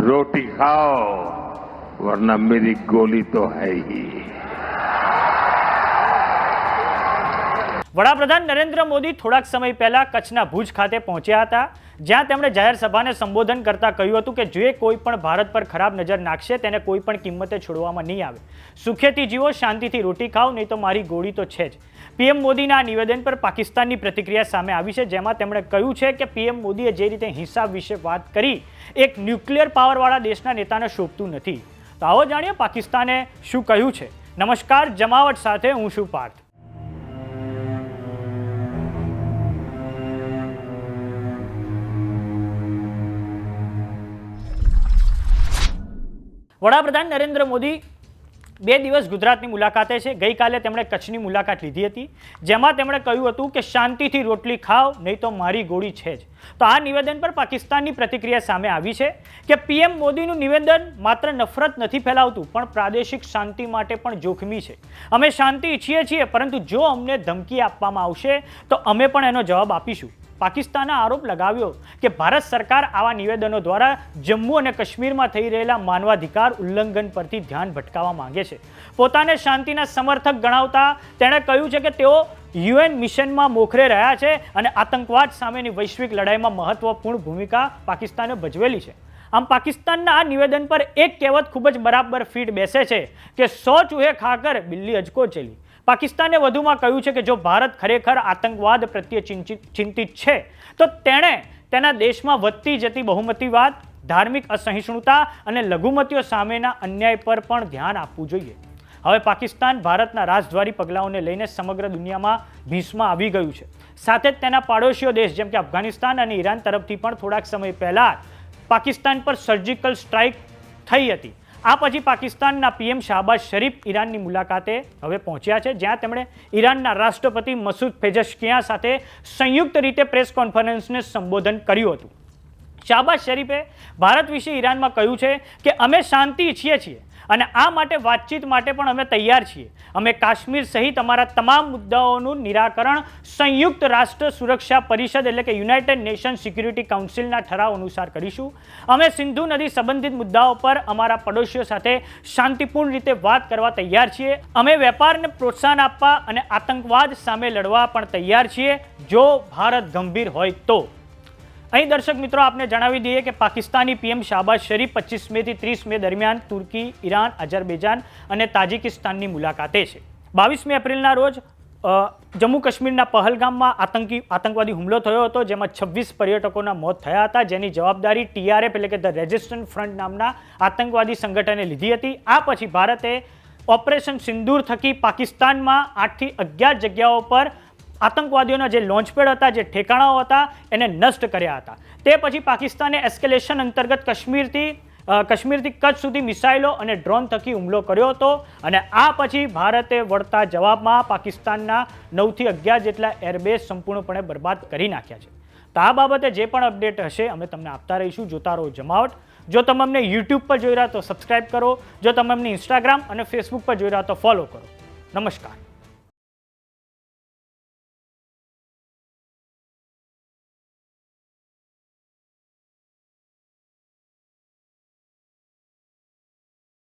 रोटी खाओ वरना मेरी गोली तो है ही વડાપ્રધાન નરેન્દ્ર મોદી થોડાક સમય પહેલા કચ્છના ભુજ ખાતે પહોંચ્યા હતા, જ્યાં તેમણે જાહેર સભાને સંબોધન કરતા કહ્યું હતું કે જે કોઈ પણ ભારત પર ખરાબ નજર નાખશે, તેને કોઈ પણ કિંમતે છોડવામાં નહીં આવે. સુખેથી જીવો, શાંતિથી રોટી ખાઓ, નહીં તો મારી ગોળી તો છે જ. પીએમ મોદીના આ નિવેદન પર પાકિસ્તાનની પ્રતિક્રિયા સામે આવી છે, જેમાં તેમણે કહ્યું છે કે પીએમ મોદીએ જે રીતે હિંસા વિશે વાત કરી, એક ન્યુક્લિયર પાવરવાળા દેશના નેતાને શોભતું નથી. તો આવો જાણીએ પાકિસ્તાને શું કહ્યું છે. નમસ્કાર, જમાવટ સાથે હું શું પાર્થ. વડાપ્રધાન નરેન્દ્ર મોદી બે દિવસ ગુજરાતની મુલાકાતે છે. ગઈકાલે તેમણે કચ્છની મુલાકાત લીધી હતી, જેમાં તેમણે કહ્યું હતું કે શાંતિથી રોટલી ખાઓ, નહીં તો મારી ગોળી છે જ. તો આ નિવેદન પર પાકિસ્તાનની પ્રતિક્રિયા સામે આવી છે કે પીએમ મોદીનું નિવેદન માત્ર નફરત નથી ફેલાવતું, પણ પ્રાદેશિક શાંતિ માટે પણ જોખમી છે. અમે શાંતિ ઈચ્છીએ છીએ, પરંતુ જો અમને ધમકી આપવામાં આવશે, તો અમે પણ એનો જવાબ આપીશું. પાકિસ્તાને આરોપ લગાવ્યો કે ભારત સરકાર આવા નિવેદનો દ્વારા જમ્મુ અને કાશ્મીરમાં થઈ રહેલા માનવાધિકાર ઉલ્લંઘન પરથી ધ્યાન ભટકાવવા માંગે છે. પોતાને શાંતિના સમર્થક ગણાવતા તેણે કહ્યું છે કે તેઓ યુએન મિશનમાં મોખરે રહ્યા છે અને આતંકવાદ સામેની વૈશ્વિક લડાઈમાં મહત્વપૂર્ણ ભૂમિકા પાકિસ્તાને ભજવેલી છે. આમ પાકિસ્તાનના આ નિવેદન પર એક કહેવત ખૂબ જ બરાબર ફીટ બેસે છે કે સો ચૂહે ખાકર બિલ્લી અજકો ચલી. પાકિસ્તાને વધુમાં કહ્યું છે કે જો ભારત ખરેખર આતંકવાદ પ્રત્યે ચિંતિત છે, તો તેણે તેના દેશમાં વધતી જતી બહુમતીવાદ, ધાર્મિક અસહિષ્ણુતા અને લઘુમતીઓ સામેના અન્યાય પર પણ ધ્યાન આપવું જોઈએ. હવે પાકિસ્તાન ભારતના રાજદ્વારી પગલાઓને લઈને સમગ્ર દુનિયામાં ભીંસમાં આવી ગયું છે. સાથે જ તેના પાડોશીઓ દેશ, જેમ કે અફઘાનિસ્તાન અને ઈરાન તરફથી પણ થોડાક સમય પહેલાં પાકિસ્તાન પર સર્જિકલ સ્ટ્રાઇક થઈ હતી. આ પછી પાકિસ્તાનના પીએમ શાહબાઝ શરીફ ઈરાનની મુલાકાતે હવે પહોંચ્યા છે, જ્યાં તેમણે ઈરાનના રાષ્ટ્રપતિ મસૂદ ફેજશકિયા સાથે સંયુક્ત રીતે પ્રેસ કોન્ફરન્સને સંબોધન કર્યું હતું. શાહબાઝ શરીફે ભારત વિશે ઈરાનમાં કહ્યું છે કે અમે શાંતિ ઈચ્છીએ છીએ. અને આ માટે વાતચીત માટે પણ અમે તૈયાર છીએ. અમે કાશ્મીર સહિત અમારા તમામ મુદ્દાઓનું નિરાકરણ સંયુક્ત રાષ્ટ્ર સુરક્ષા પરિષદ એટલે કે યુનાઇટેડ નેશન સિક્યુરિટી કાઉન્સિલના ઠરાવ અનુસાર કરીશું. અમે સિંધુ નદી સંબંધિત મુદ્દાઓ પર અમારા પડોશીઓ સાથે શાંતિપૂર્ણ રીતે વાત કરવા તૈયાર છીએ. અમે વેપારને પ્રોત્સાહન આપવા અને આતંકવાદ સામે લડવા પણ તૈયાર છીએ. જો ભારત ગંભીર હોય તો. અહીં દર્શક મિત્રો, આપને જણાવી દઈએ કે પાકિસ્તાની પીએમ શાહબાઝ શરીફ પચીસ મેથી ત્રીસ મે દરમિયાન તુર્કી, ઈરાન અજરબૈજાન અને તાજિકિસ્તાનની મુલાકાતે છે. બાવીસમી એપ્રિલના રોજ જમ્મુ કાશ્મીરના પહલગામમાં આતંકી, આતંકવાદી હુમલો થયો હતો, જેમાં છવ્વીસ પર્યટકોના મોત થયા હતા. જેની જવાબદારી ટીઆરએફ એટલે કે ધ રેઝિસ્ટન્ટ ફ્રન્ટ નામના આતંકવાદી સંગઠને લીધી હતી. આ પછી ભારતે ઓપરેશન સિંદૂર થકી પાકિસ્તાનમાં આઠથી અગિયાર જગ્યાઓ પર આતંકવાદીઓના જે લોન્ચપેડ હતા, જે ઠેકાણાઓ હતા, એને નષ્ટ કર્યા હતા. તે પછી પાકિસ્તાને એસ્કેલેશન અંતર્ગત કાશ્મીરથી કાશ્મીરથી કચ્છ સુધી મિસાઇલો અને ડ્રોન થકી હુમલો કર્યો હતો અને આ પછી ભારતે વળતા જવાબમાં પાકિસ્તાનના નવથી અગિયાર જેટલા એરબેઝ સંપૂર્ણપણે બરબાદ કરી નાખ્યા છે. તો આ બાબતે જે પણ અપડેટ હશે અમે તમને આપતા રહીશું. જોતા રહો જમાવટ, જો તમે અમને યુટ્યુબ પર જોઈ રહ્યા તો સબસ્ક્રાઇબ કરો. જો તમે અમને ઇન્સ્ટાગ્રામ અને ફેસબુક પર જોઈ રહ્યા તો ફોલો કરો. નમસ્કાર.